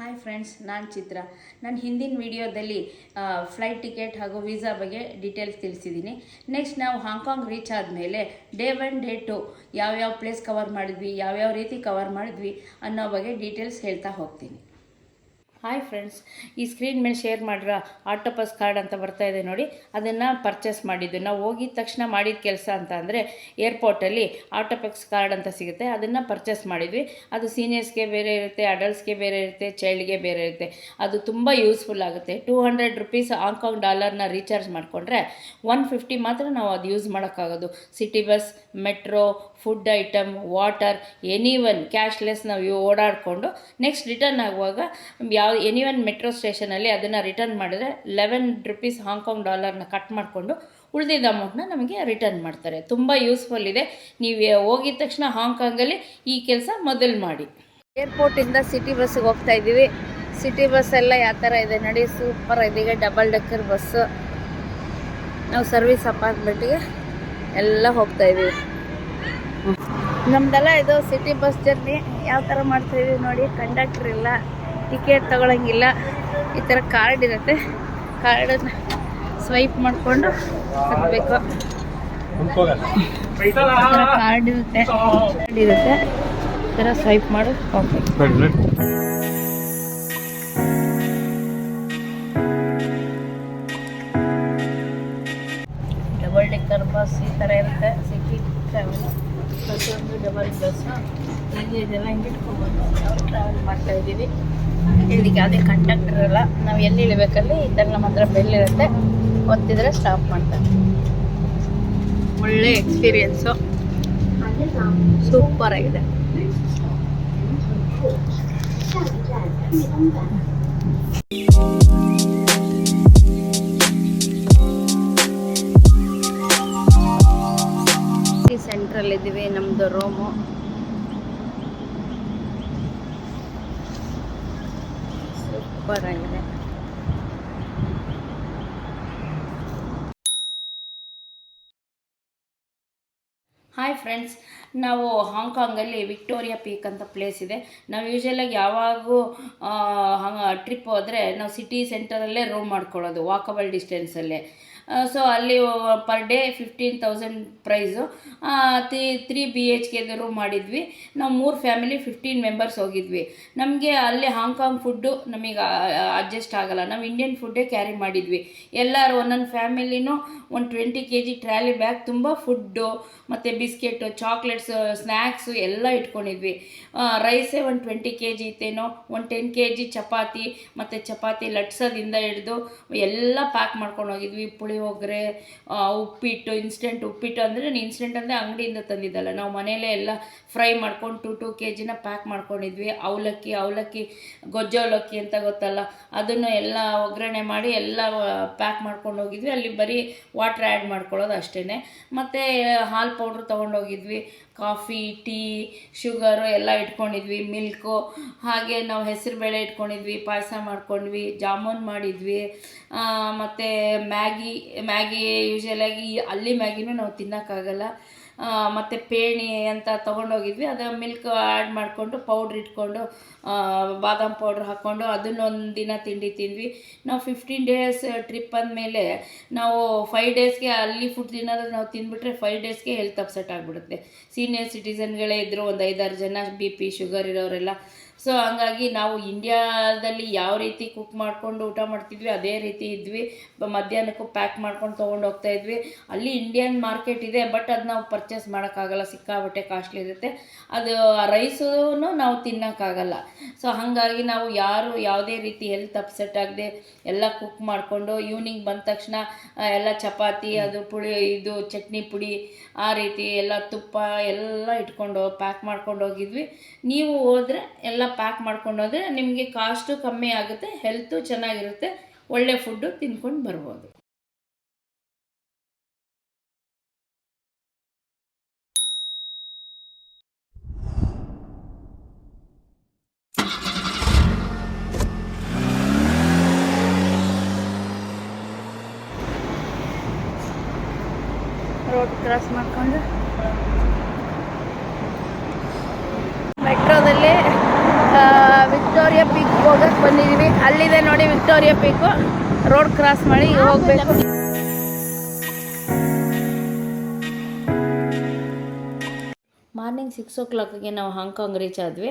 Hi friends ನಾನು ಚಿತ್ರ. ನಾನು ಹಿಂದಿನ ವಿಡಿಯೋದಲ್ಲಿ ಫ್ಲೈಟ್ ಟಿಕೆಟ್ ಹಾಗೂ ವೀಸಾ ಬಗ್ಗೆ ಡೀಟೇಲ್ಸ್ ತಿಳಿಸಿದ್ದೀನಿ ನೆಕ್ಸ್ಟ್ ನಾವು ಹಾಂಗ್ಕಾಂಗ್ ರೀಚ್ ಆದಮೇಲೆ ಡೇ ಒನ್ ಡೇ ಟು ಯಾವ್ಯಾವ ಪ್ಲೇಸ್ ಕವರ್ ಮಾಡಿದ್ವಿ, ಯಾವ್ಯಾವ ರೀತಿ ಕವರ್ ಮಾಡಿದ್ವಿ ಅನ್ನೋ ಬಗ್ಗೆ ಡೀಟೇಲ್ಸ್ ಹೇಳ್ತಾ ಹೋಗ್ತೀನಿ. ಹಾಯ್ ಫ್ರೆಂಡ್ಸ್ ಈ ಸ್ಕ್ರೀನ್ ಮೇಲೆ ಶೇರ್ ಮಾಡಿರೋ ಆಟೋಪಸ್ ಕಾರ್ಡ್ ಅಂತ ಬರ್ತಾ ಇದೆ ನೋಡಿ. ಅದನ್ನು ಪರ್ಚೇಸ್ ಮಾಡಿದ್ದು. ನಾವು ಹೋಗಿದ ತಕ್ಷಣ ಮಾಡಿದ ಕೆಲಸ ಅಂತ ಅಂದರೆ ಏರ್ಪೋರ್ಟಲ್ಲಿ ಆಟೋಪಕ್ಸ್ ಕಾರ್ಡ್ ಅಂತ ಸಿಗುತ್ತೆ. ಅದನ್ನು ಪರ್ಚೇಸ್ ಮಾಡಿದ್ವಿ. ಅದು ಸೀನಿಯರ್ಸ್ಗೆ ಬೇರೆ ಇರುತ್ತೆ ಅಡಲ್ಟ್ಸ್ಗೆ ಬೇರೆ ಇರುತ್ತೆ ಚೈಲ್ಡ್ಗೆ ಬೇರೆ ಇರುತ್ತೆ. ಅದು ತುಂಬ ಯೂಸ್ಫುಲ್ ಆಗುತ್ತೆ. Two hundred rupees Hong Kong ಡಾಲರ್ನ ರೀಚಾರ್ಜ್ ಮಾಡಿಕೊಂಡ್ರೆ ಒನ್ ಫಿಫ್ಟಿ ಮಾತ್ರ ನಾವು ಅದು use ಮಾಡೋಕ್ಕಾಗೋದು. City bus metro food item water any one cashless ನಾವು ಓಡಾಡಿಕೊಂಡು ನೆಕ್ಸ್ಟ್ ರಿಟರ್ನ್ ಆಗುವಾಗ ಯಾವ ಎನಿ ಒನ್ ಮೆಟ್ರೋ ಸ್ಟೇಷನಲ್ಲಿ ಅದನ್ನು ರಿಟರ್ನ್ ಮಾಡಿದ್ರೆ ಲೆವೆನ್ ರುಪೀಸ್ ಹಾಂಗ್ಕಾಂಗ್ ಡಾಲರ್ನ ಕಟ್ ಮಾಡಿಕೊಂಡು ಉಳಿದಿದ್ದ ಅಮೌಂಟ್ನ ನಮಗೆ ರಿಟರ್ನ್ ಮಾಡ್ತಾರೆ. ತುಂಬ ಯೂಸ್ಫುಲ್ ಇದೆ. ನೀವು ಹೋಗಿದ ತಕ್ಷಣ ಹಾಂಗ್ಕಾಂಗಲ್ಲಿ ಈ ಕೆಲಸ ಮೊದಲು ಮಾಡಿ. ಏರ್ಪೋರ್ಟಿಂದ ಸಿಟಿ ಬಸ್ಸಿಗೆ ಹೋಗ್ತಾ ಇದ್ದೀವಿ. ಸಿಟಿ ಬಸ್ ಎಲ್ಲ ಯಾವ ಥರ ಇದೆ ನೋಡಿ ಸೂಪರ್ ಇದೆ. ಈಗ ಡಬಲ್ ಡೆಕ್ಕರ್ ಬಸ್ಸು ನಾವು ಸರ್ವಿಸ್ ಅಪಾರ್ಟ್ಮೆಂಟ್ಗೆ ಎಲ್ಲ ಹೋಗ್ತಾ ಇದ್ದೀವಿ. ನಮ್ದೆಲ್ಲ ಇದು ಸಿಟಿ ಬಸ್ ಜರ್ನಿ ಯಾವ ಥರ ಮಾಡ್ತಾಯಿದ್ದೀವಿ ನೋಡಿ ಕಂಡಕ್ಟರ್ ಇಲ್ಲ. ಟಿಕೆಟ್ ತಗೊಳಂಗಿಲ್ಲ. ಈ ಥರ ಕಾರ್ಡ್ ಇರುತ್ತೆ. ಕಾರ್ಡನ್ನ ಸ್ವೈಪ್ ಮಾಡಿಕೊಂಡು ಹತ್ತಬೇಕು ಕಾರ್ಡ್ ಇರುತ್ತೆ. ಕಾರ್ಡ್ ಇರುತ್ತೆ. ಈ ಥರ ಸ್ವೈಪ್ ಮಾಡಿ ಹೋಗ್ಬೇಕು ಡಬಲ್ ಡೆಕ್ಕರ್ ಬಸ್ ಈ ಥರ ಇರುತ್ತೆ. ಸಿಟಿ ಟ್ರಾವೆಲ್ ಪ್ರತಿಯೊಂದು ಡಬಲ್ ಬಸ್ಸು ಹೀಗೆ ಇದೆಲ್ಲ ಹಿಂಗೆ ಇಟ್ಕೊಬೋದು ನಾವು ಟ್ರಾವೆಲ್ ಮಾಡ್ತಾ ಇದ್ದೀವಿ. ಇದಕ್ಕೆ ಯಾವುದೇ ಕಂಡಕ್ಟರ್ ಇರಲ್ಲ. ನಾವು ಎಲ್ಲಿ ಇಳಿಬೇಕಲ್ಲಿ ಈ ಥರ ನಮ್ಮ ಹತ್ರ ಬೆಲ್ ಇರುತ್ತೆ. ಒತ್ತಿದ್ರೆ ಸ್ಟಾಪ್ ಮಾಡ್ತಾರೆ. ಒಳ್ಳೆ ಎಕ್ಸ್ಪೀರಿಯೆನ್ಸು ಸೂಪರ್ ಆಗಿದೆ. ಸಿಟಿ ಸೆಂಟ್ರಲ್ ನಮ್ಮದು ರೂಮು ಸೂಪರ್ ಹಾಯ್ ಫ್ರೆಂಡ್ಸ್ ನಾವು ಹಾಂಗ್ಕಾಂಗಲ್ಲಿ ವಿಕ್ಟೋರಿಯಾ ಪೀಕ್ ಅಂತ ಪ್ಲೇಸ್ ಇದೆ. ನಾವು ಯೂಶಲಾಗಿ ಯಾವಾಗೂ ಟ್ರಿಪ್ ಹೋದರೆ ನಾವು ಸಿಟಿ ಸೆಂಟರಲ್ಲೇ ರೂಮ್ ಮಾಡ್ಕೊಳ್ಳೋದು ವಾಕಬಲ್ ಡಿಸ್ಟೆನ್ಸಲ್ಲೇ ಸೊ ಅಲ್ಲಿ per day fifteen thousand price three B H ಕೆದು room ಮಾಡಿದ್ವಿ. ನಾವು ಮೂರು ಫ್ಯಾಮಿಲಿ ಫಿಫ್ಟೀನ್ ಮೆಂಬರ್ಸ್ ಹೋಗಿದ್ವಿ. ನಮಗೆ ಅಲ್ಲಿ ಹಾಂಗ್ಕಾಂಗ್ ಫುಡ್ಡು ನಮಗೆ ಅಡ್ಜಸ್ಟ್ ಆಗಲ್ಲ. ನಾವು ಇಂಡಿಯನ್ ಫುಡ್ಡೇ ಕ್ಯಾರಿ ಮಾಡಿದ್ವಿ. ಎಲ್ಲರೂ ಒಂದೊಂದು ಫ್ಯಾಮಿಲಿನೂ ಒಂದು twenty K G trolley bag ತುಂಬ ಫುಡ್ಡು ಮತ್ತು ಬಿಸ್ಕೆಟು ಚಾಕ್ಲೇಟ್ಸು ಸ್ನ್ಯಾಕ್ಸು ಎಲ್ಲ ಇಟ್ಕೊಂಡಿದ್ವಿ. ರೈಸೇ ಒಂದು ಟ್ವೆಂಟಿ ಕೆ ಜಿ ಇತ್ತೇನೋ, ಒಂದು ಟೆನ್ ಕೆ ಜಿ ಚಪಾತಿ, ಮತ್ತು ಚಪಾತಿ ಲಟ್ಸೋದಿಂದ ಹಿಡಿದು ಎಲ್ಲ ಪ್ಯಾಕ್ ಮಾಡ್ಕೊಂಡು ಹೋಗಿದ್ವಿ. ಪುಳಿಯೋಗರೆ ಉಪ್ಪಿಟ್ಟು ಇನ್ಸ್ಟೆಂಟ್ ಉಪ್ಪಿಟ್ಟು ಅಂದರೆ ಇನ್ಸ್ಟೆಂಟ್ ಅಂದರೆ ಅಂಗಡಿಯಿಂದ ತಂದಿದ್ದಲ್ಲ. ನಾವು ಮನೆಯಲ್ಲೇ ಎಲ್ಲ ಫ್ರೈ ಮಾಡ್ಕೊಂಡು ಟು ಟು ಕೆ ಜಿನ ಪ್ಯಾಕ್ ಮಾಡ್ಕೊಂಡಿದ್ವಿ. ಅವಲಕ್ಕಿ ಅವಲಕ್ಕಿ ಗೊಜ್ಜ ಅವಲಕ್ಕಿ ಅಂತ ಗೊತ್ತಲ್ಲ? ಅದನ್ನು ಎಲ್ಲ ಒಗ್ಗರಣೆ ಮಾಡಿ ಎಲ್ಲ ಪ್ಯಾಕ್ ಮಾಡ್ಕೊಂಡು ಹೋಗಿದ್ವಿ. ಅಲ್ಲಿ ಬರೀ ವಾಟ್ರ್ ಆ್ಯಡ್ ಮಾಡ್ಕೊಳ್ಳೋದು ಅಷ್ಟೇ ಮತ್ತು ಹಾಲು ಪೌಡ್ರ್ ತೊಗೊಂಡೋಗಿದ್ವಿ ಕಾಫಿ, ಟೀ, ಶುಗರು ಎಲ್ಲ ಇಟ್ಕೊಂಡಿದ್ವಿ, ಮಿಲ್ಕು. ಹಾಗೆ ನಾವು ಹೆಸರು ಬೇಳೆ ಇಟ್ಕೊಂಡಿದ್ವಿ, ಪಾಯಸ ಮಾಡ್ಕೊಂಡ್ವಿ, ಜಾಮೂನ್ ಮಾಡಿದ್ವಿ. ಮತ್ತು ಮ್ಯಾಗಿ ಮ್ಯಾಗಿ ಯೂಶಲಾಗಿ ಅಲ್ಲಿ ಮ್ಯಾಗಿನೂ ನಾವು ತಿನ್ನೋಕ್ಕಾಗಲ್ಲ. ಮತ್ತು ಪೇಣಿ ಅಂತ ತೊಗೊಂಡೋಗಿದ್ವಿ. ಅದು ಮಿಲ್ಕ್ ಆ್ಯಡ್ ಮಾಡಿಕೊಂಡು ಪೌಡ್ರ್ ಇಟ್ಕೊಂಡು ಬಾದಾಮ್ ಪೌಡ್ರ್ ಹಾಕ್ಕೊಂಡು ಅದನ್ನೊಂದು ದಿನ ತಿಂಡಿ ತಿಂದ್ವಿ. ನಾವು ಫಿಫ್ಟೀನ್ ಡೇಸ್ ಟ್ರಿಪ್ ಅಂದಮೇಲೆ ನಾವು ಫೈವ್ ಡೇಸ್ಗೆ ಅಲ್ಲಿ ಫುಡ್ ತಿನ್ನೋದು ನಾವು ತಿಂದ್ಬಿಟ್ರೆ ಫೈವ್ ಡೇಸ್ಗೆ ಹೆಲ್ತ್ ಅಪ್ಸೆಟ್ ಆಗಿಬಿಡುತ್ತೆ. ಸೀನಿಯರ್ ಸಿಟಿಸನ್ಗಳೇ ಇದ್ದರು ಒಂದು ಐದಾರು ಜನ ಬಿ ಪಿ ಶುಗರ್ ಇರೋರೆಲ್ಲ. ಸೊ ಹಂಗಾಗಿ ನಾವು ಇಂಡಿಯಾದಲ್ಲಿ ಯಾವ ರೀತಿ ಕುಕ್ ಮಾಡಿಕೊಂಡು ಊಟ ಮಾಡ್ತಿದ್ವಿ, ಅದೇ ರೀತಿ ಇದ್ವಿ. ಮಧ್ಯಾಹ್ನಕ್ಕೂ ಪ್ಯಾಕ್ ಮಾಡ್ಕೊಂಡು ತೊಗೊಂಡು ಹೋಗ್ತಾ ಇದ್ವಿ. ಅಲ್ಲಿ ಇಂಡಿಯನ್ ಮಾರ್ಕೆಟ್ ಇದೆ ಬಟ್ ಅದು ನಾವು ಪರ್ಚೇಸ್ ಮಾಡೋಕ್ಕಾಗಲ್ಲ. ಸಿಕ್ಕಾಬಟ್ಟೆ ಕಾಸ್ಟ್ಲಿ ಇರುತ್ತೆ. ಅದು ರೈಸೂ ನಾವು ತಿನ್ನೋಕ್ಕಾಗಲ್ಲ. ಸೊ ಹಾಗಾಗಿ ನಾವು ಯಾರು ಯಾವುದೇ ರೀತಿ ಹೆಲ್ತ್ ಅಪ್ಸೆಟ್ ಆಗದೆ ಎಲ್ಲ ಕುಕ್ ಮಾಡಿಕೊಂಡು ಈವ್ನಿಂಗ್ ಬಂದ ತಕ್ಷಣ ಎಲ್ಲ ಚಪಾತಿ, ಅದು ಪುಳಿ ಇದು ಚಟ್ನಿ ಪುಡಿ, ಆ ರೀತಿ ಎಲ್ಲ ತುಪ್ಪ ಎಲ್ಲ ಇಟ್ಕೊಂಡು ಪ್ಯಾಕ್ ಮಾಡ್ಕೊಂಡು ಹೋಗಿದ್ವಿ. ನೀವು ಹೋದರೆ ಎಲ್ಲ ಪ್ಯಾಕ್ ಮಾಡ್ಕೊಂಡು ಹೋದರೆ ನಿಮಗೆ ಕಾಸ್ಟು ಕಮ್ಮಿ ಆಗುತ್ತೆ ಹೆಲ್ತು ಚೆನ್ನಾಗಿರುತ್ತೆ ಒಳ್ಳೆ ಫುಡ್ಡು ತಿನ್ಕೊಂಡು ಬರ್ಬೋದು ರೋಡ್ ಕ್ರಾಸ್ ಮಾಡ್ಕೊಂಡು ಮೆಟ್ರೋದಲ್ಲಿ ವಿಕ್ಟೋರಿಯಾ ಪಿಕ್ ಹೋಗಕ್ಕೆ ಬಂದಿದ್ದೀವಿ. ಅಲ್ಲಿದೆ ನೋಡಿ ವಿಕ್ಟೋರಿಯಾ ಪೀಕು. ರೋಡ್ ಕ್ರಾಸ್ ಮಾಡಿ ಹೋಗಬೇಕು. ಮಾರ್ನಿಂಗ್ ಸಿಕ್ಸ್ ಓ ಕ್ಲಾಕಿಗೆ ನಾವು ಹಾಂಗ್ಕಾಂಗ್ ರೀಚ್ ಆದ್ವಿ.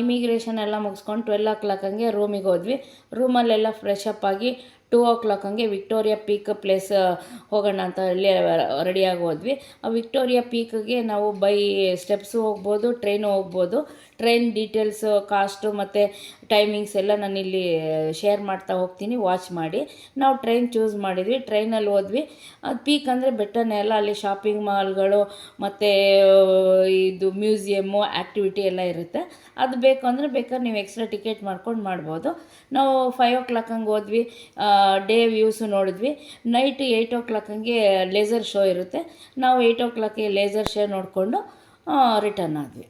ಇಮಿಗ್ರೇಷನ್ ಎಲ್ಲ ಮುಗಿಸ್ಕೊಂಡು ಟ್ವೆಲ್ ಓ ಕ್ಲಾಕ್ ಹಂಗೆ ರೂಮಿಗೆ ಹೋದ್ವಿ. ರೂಮಲ್ಲೆಲ್ಲ ಫ್ರೆಶ್ ಅಪ್ ಆಗಿ ಟೂ ಓ ಕ್ಲಾಕ್ ಹಂಗೆ ವಿಕ್ಟೋರಿಯಾ ಪೀಕ್ ಪ್ಲೇಸ್ ಹೋಗೋಣ ಅಂತ ಹೇಳಿ ರೆಡಿಯಾಗಿ ಹೋದ್ವಿ. ಆ ವಿಕ್ಟೋರಿಯಾ ಪೀಕ್ಗೆ ನಾವು ಬೈ ಸ್ಟೆಪ್ಸು ಹೋಗ್ಬೋದು, ಟ್ರೈನು ಹೋಗ್ಬೋದು. ಟ್ರೈನ್ ಡೀಟೇಲ್ಸು, ಕಾಸ್ಟು ಮತ್ತು ಟೈಮಿಂಗ್ಸ್ ಎಲ್ಲ ನಾನು ಇಲ್ಲಿ ಶೇರ್ ಮಾಡ್ತಾ ಹೋಗ್ತೀನಿ, ವಾಚ್ ಮಾಡಿ. ನಾವು ಟ್ರೈನ್ ಚೂಸ್ ಮಾಡಿದ್ವಿ, ಟ್ರೈನಲ್ಲಿ ಹೋದ್ವಿ. ಅದು ಪೀಕ್ ಅಂದರೆ ಬೆಟ್ಟನೇ ಅಲ್ಲ, ಅಲ್ಲಿ ಶಾಪಿಂಗ್ ಮಾಲ್ಗಳು ಮತ್ತು ಇದು ಮ್ಯೂಸಿಯಮ್ಮು ಆ್ಯಕ್ಟಿವಿಟಿ ಎಲ್ಲ ಇರುತ್ತೆ. ಅದು ಬೇಕು ಅಂದರೆ ಬೇಕಾದ್ರೆ ನೀವು ಎಕ್ಸ್ಟ್ರಾ ಟಿಕೆಟ್ ಮಾಡ್ಕೊಂಡು ಮಾಡ್ಬೋದು. ನಾವು ಫೈವ್ ಓ ಕ್ಲಾಕ್ ಹಂಗೆ ಹೋದ್ವಿ. ಡೇ ವ್ಯೂಸು ನೋಡಿದ್ವಿ. ನೈಟ್ ಏಯ್ಟ್ ಓ ಕ್ಲಾಕ್ ಹಂಗೆ ಲೇಸರ್ ಶೋ ಇರುತ್ತೆ. ನಾವು ಏಯ್ಟ್ ಓ ಕ್ಲಾಕಿಗೆ ಲೇಸರ್ ಶೋ ನೋಡಿಕೊಂಡು ರಿಟರ್ನ್ ಆದ್ವಿ.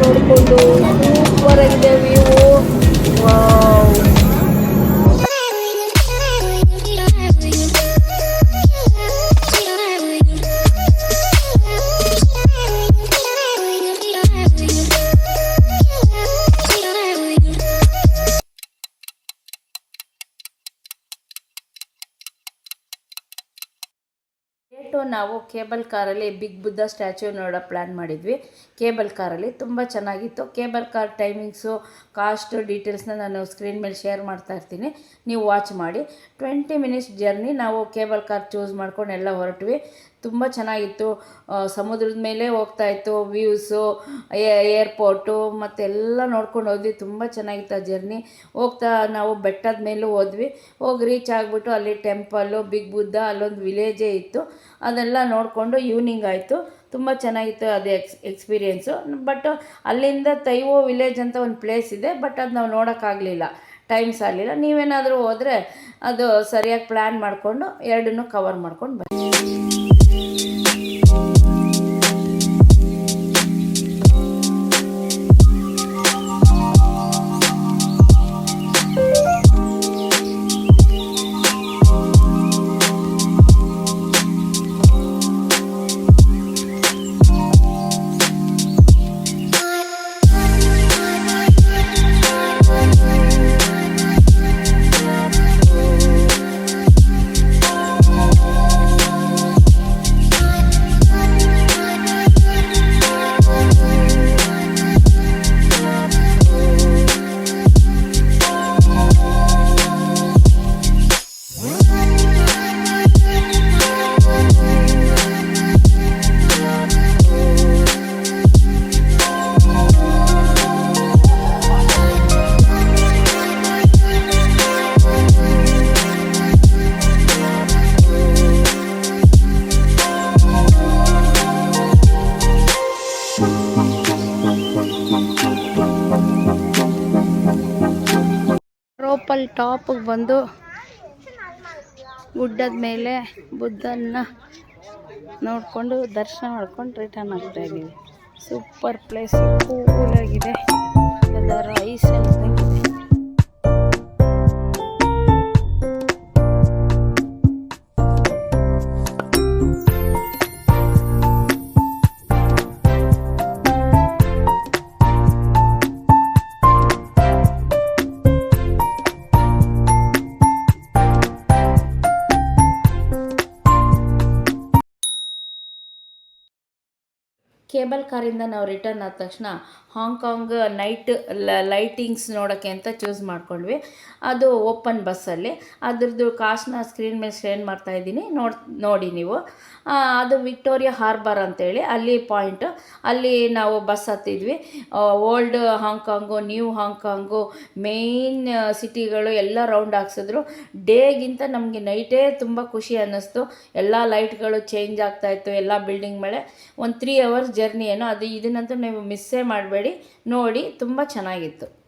ನೋಡಿಕೊಂಡು ಸೂಪರ್ ಆಗಿದೆ ವ್ಯೂ. ನಾವು ಕೇಬಲ್ ಕಾರಲ್ಲಿ ಬಿಗ್ ಬುದ್ಧ ಸ್ಟ್ಯಾಚ್ಯೂ ನೋಡೋ ಪ್ಲ್ಯಾನ್ ಮಾಡಿದ್ವಿ. ಕೇಬಲ್ ಕಾರಲ್ಲಿ ತುಂಬ ಚೆನ್ನಾಗಿತ್ತು. ಕೇಬಲ್ ಕಾರ್ ಟೈಮಿಂಗ್ಸು, ಕಾಸ್ಟು, ಡೀಟೇಲ್ಸ್ನ ನಾನು ಸ್ಕ್ರೀನ್ ಮೇಲೆ ಶೇರ್ ಮಾಡ್ತಾ ಇರ್ತೀನಿ. ನೀವು ವಾಚ್ ಮಾಡಿ. ಟ್ವೆಂಟಿ ಮಿನಿಟ್ಸ್ ಜರ್ನಿ ನಾವು ಕೇಬಲ್ ಕಾರ್ ಚೂಸ್ ಮಾಡ್ಕೊಂಡು ಎಲ್ಲ ಹೊರಟ್ವಿ. ತುಂಬ ಚೆನ್ನಾಗಿತ್ತು. ಸಮುದ್ರದ ಮೇಲೆ ಹೋಗ್ತಾ ಇತ್ತು ವ್ಯೂಸು ಏರ್ಪೋರ್ಟು ಮತ್ತೆಲ್ಲ ನೋಡ್ಕೊಂಡು ಹೋದ್ವಿ. ತುಂಬ ಚೆನ್ನಾಗಿತ್ತು ಆ ಜರ್ನಿ ಹೋಗ್ತಾ ನಾವು ಬೆಟ್ಟದ ಮೇಲೂ ಹೋದ್ವಿ. ಹೋಗಿ ರೀಚ್ ಆಗಿಬಿಟ್ಟು ಅಲ್ಲಿ ಟೆಂಪಲ್ಲು ಬಿಗ್ ಬುದ್ಧ ಅಲ್ಲೊಂದು ವಿಲೇಜೇ ಇತ್ತು. ಅದೆಲ್ಲ ನೋಡಿಕೊಂಡು ಈವ್ನಿಂಗ್ ಆಯಿತು. ತುಂಬ ಚೆನ್ನಾಗಿತ್ತು ಅದು ಎಕ್ಸ್ ಎಕ್ಸ್ಪೀರಿಯೆನ್ಸು ಬಟ್ ಅಲ್ಲಿಂದ ತೈವೋ ವಿಲೇಜ್ ಅಂತ ಒಂದು ಪ್ಲೇಸ್ ಇದೆ ಬಟ್ ಅದು ನಾವು ನೋಡೋಕ್ಕಾಗಲಿಲ್ಲ ಟೈಮ್ ಸಾಲಿಲ್ಲ ನೀವೇನಾದರೂ ಹೋದರೆ ಅದು ಸರಿಯಾಗಿ ಪ್ಲ್ಯಾನ್ ಮಾಡಿಕೊಂಡು ಎರಡನ್ನೂ ಕವರ್ ಮಾಡ್ಕೊಂಡು ಬನ್ನಿ. ಟೋಪಲ್ ಟಾಪಿಗೆ ಬಂದು ಗುಡ್ಡದ ಮೇಲೆ ಬುದ್ಧನ ನೋಡಿಕೊಂಡು ದರ್ಶನ ಮಾಡ್ಕೊಂಡು ರಿಟರ್ನ್ ಆಗ್ತಾ ಇದ್ದೀವಿ ಸೂಪರ್ ಪ್ಲೇಸ್ ಕೂಲಾಗಿದೆ ಅದರ ಐಸ್ ಇದ್ದಂಗಿದೆ ಕೇಬಲ್ ಕಾರಿಂದ ನಾವು ರಿಟರ್ನ್ ಆದ ತಕ್ಷಣ ಹಾಂಗ್ಕಾಂಗ್ ನೈಟ್ ಲೈಟಿಂಗ್ಸ್ ನೋಡೋಕ್ಕೆ ಅಂತ ಚೂಸ್ ಮಾಡ್ಕೊಂಡ್ವಿ. ಅದು ಓಪನ್ ಬಸ್ಸಲ್ಲಿ. ಅದ್ರದ್ದು ಕಾಸ್ಟ್ನ ಸ್ಕ್ರೀನ್ ಮೇಲೆ ಶೇರ್ ಮಾಡ್ತಾ ಇದ್ದೀನಿ. ನೋಡಿ ನೋಡಿ ನೀವು. ಅದು ವಿಕ್ಟೋರಿಯಾ ಹಾರ್ಬರ್ ಅಂತೇಳಿ, ಅಲ್ಲಿ ಪಾಯಿಂಟು. ಅಲ್ಲಿ ನಾವು bus ಹತ್ತಿದ್ವಿ. Old Hong Kong new Hong Kong main ಸಿಟಿಗಳು ಎಲ್ಲ ರೌಂಡ್ ಹಾಕ್ಸಿದ್ರು. ಡೇಗಿಂತ ನಮಗೆ ನೈಟೇ ತುಂಬ ಖುಷಿ ಅನ್ನಿಸ್ತು. ಎಲ್ಲ ಲೈಟ್ಗಳು ಚೇಂಜ್ ಆಗ್ತಾಯಿತ್ತು ಎಲ್ಲ ಬಿಲ್ಡಿಂಗ್ ಮೇಲೆ. ಒಂದು ತ್ರೀ ಅವರ್ಸ್ ಜರ್ನಿ ಅದು ಇದನ್ನಂತೂ ನೀವು ಮಿಸ್ಸೇ ಮಾಡಬೇಡಿ. ನೋಡಿ ತುಂಬ ಚೆನ್ನಾಗಿತ್ತು.